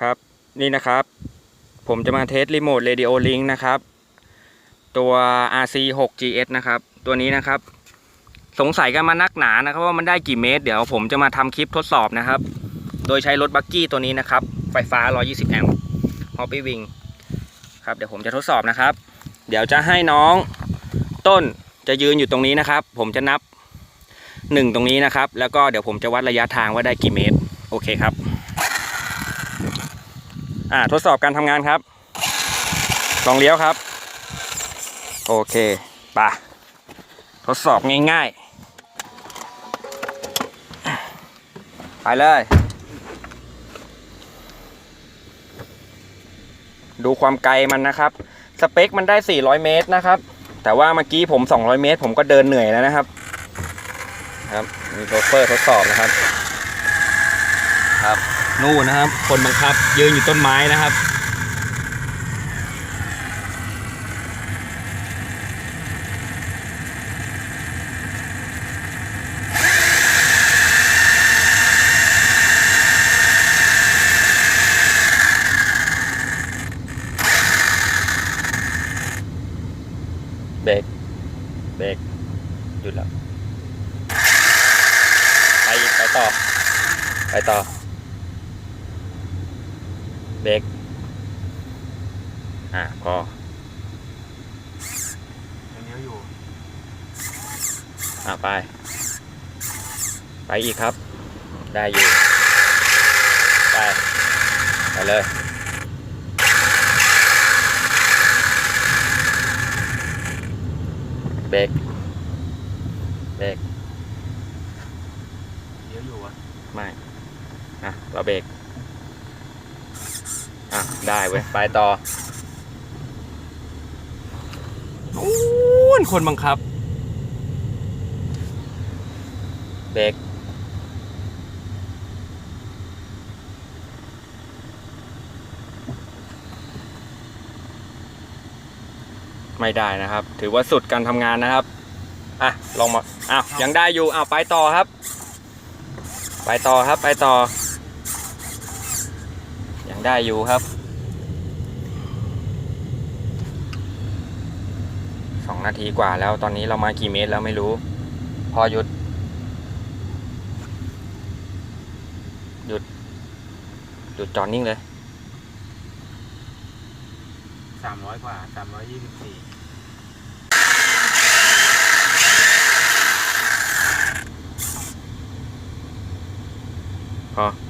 ครับนี่นะครับ ผมจะมาเทสรีโมทเรดิโอลิงนะครับ ตัว RC 6 GS นะครับ ตัวนี้นะครับ สงสัยกันมานักหนานะครับว่ามันได้กี่เมตร เดี๋ยวผมจะมาทำคลิปทดสอบนะครับ โดยใช้รถบักกี้ตัวนี้นะครับ ไฟฟ้า 120 แอมป์ฮอปปี้วิงครับเดี๋ยวผมจะทดสอบนะครับ เดี๋ยวจะให้น้องต้นจะยืนอยู่ตรงนี้นะครับ ผมจะนับหนึ่งตรงนี้นะครับ แล้วก็เดี๋ยวผมจะวัดระยะทางว่าได้กี่เมตร โอเคครับ อ่าทดสอบการทำงานครับ ลองเลี้ยวครับ โอเคป่ะทดสอบง่ายๆ ไปเลย ดูความไกลมันนะครับ สเปคมันได้ 400 เมตรนะครับ แต่ว่าเมื่อกี้ผม 200 เมตร ผมก็เดินเหนื่อยแล้วนะครับครับ มีโชเฟอร์ทดสอบนะครับ ครับ นู่นนะครับ คนบังคับยืนอยู่ต้นไม้นะครับ เบรกเบรกหยุดแล้ว ไปไปต่อ ไปต่อ เบรกอะพอยังเลี้ยวอยู่ อะไป ไปอีกครับ ได้อยู่ ไป ไปเลยเบรกเบรกเลี้ยวอยู่อะไม่ อะ เราเบรก อะ ได้เว้ย ไปต่อนู้นคนบังคับ เบรกไม่ได้นะครับ ถือว่าสุดการทำงานนะครับ อะ ลองมา อ้าว ยังได้อยู่ อ้าว ไปต่อครับ ไปต่อครับ ไปต่อ ยังได้อยู่ครับสองนาทีกว่าแล้วตอนนี้เรามากี่เมตรแล้วไม่รู้ พอหยุด หยุด หยุดจอดนิ่งเลยสามร้อยกว่าสามร้อยยี่สิบสี่พอ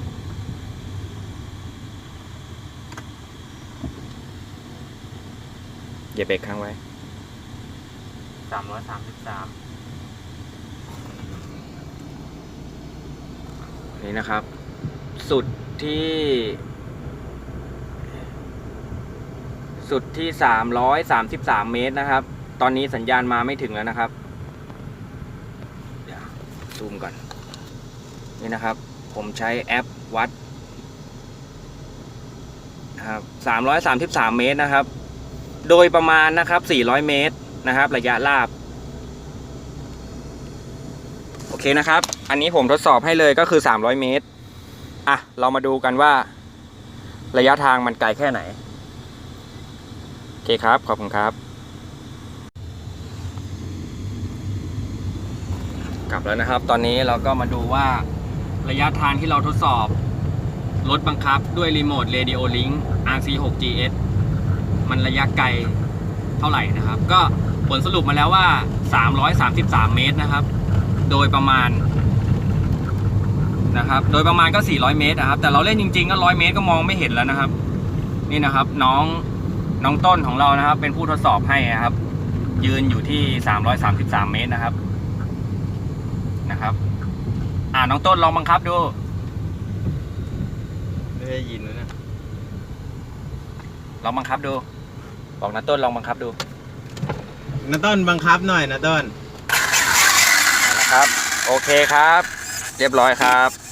อย่าเบรกค้างไว้สามร้อยสามสิบสามนี่นะครับ สุดที่ สุดที่สามร้อยสามสิบสามเมตรนะครับ ตอนนี้สัญญาณมาไม่ถึงแล้วนะครับเดี๋ยวซูมก่อน นี่นะครับ ผมใช้แอปวัดนะครับสามร้อยสามสิบสามเมตรนะครับ โดยประมาณนะครับสี่ร้อยเมตรนะครับ ระยะลาบ โอเคนะครับ อันนี้ผมทดสอบให้เลยก็คือ 300 เมตร อะ เรามาดูกันว่า ระยะทางมันไกลแค่ไหน โอเคครับ ขอบคุณครับ กลับแล้วนะครับ ตอนนี้เราก็มาดูว่าระยะทางที่เราทดสอบ รถบังคับด้วยรีโมท Radio Link RC6 GS มันระยะไกลเท่าไหร่นะครับ ก็ผลสรุปมาแล้วว่า 333 เมตรนะครับ โดยประมาณนะครับ โดยประมาณก็ 400 เมตรนะครับ แต่เราเล่นจริงๆก็ 100 เมตรก็มองไม่เห็นแล้วนะครับ นี่นะครับน้องน้องต้นของเรานะครับ เป็นผู้ทดสอบให้นะครับ ยืนอยู่ที่ 333 เมตรนะครับนะครับ อ่าน้องต้นลองบังคับดู ไม่ได้ยินนะเนี่ยลองบังคับดู บอกนะต้นลองบังคับดูนาต้นบังคับหน่อยนะต้นนะครับ โอเคครับ เรียบร้อยครับ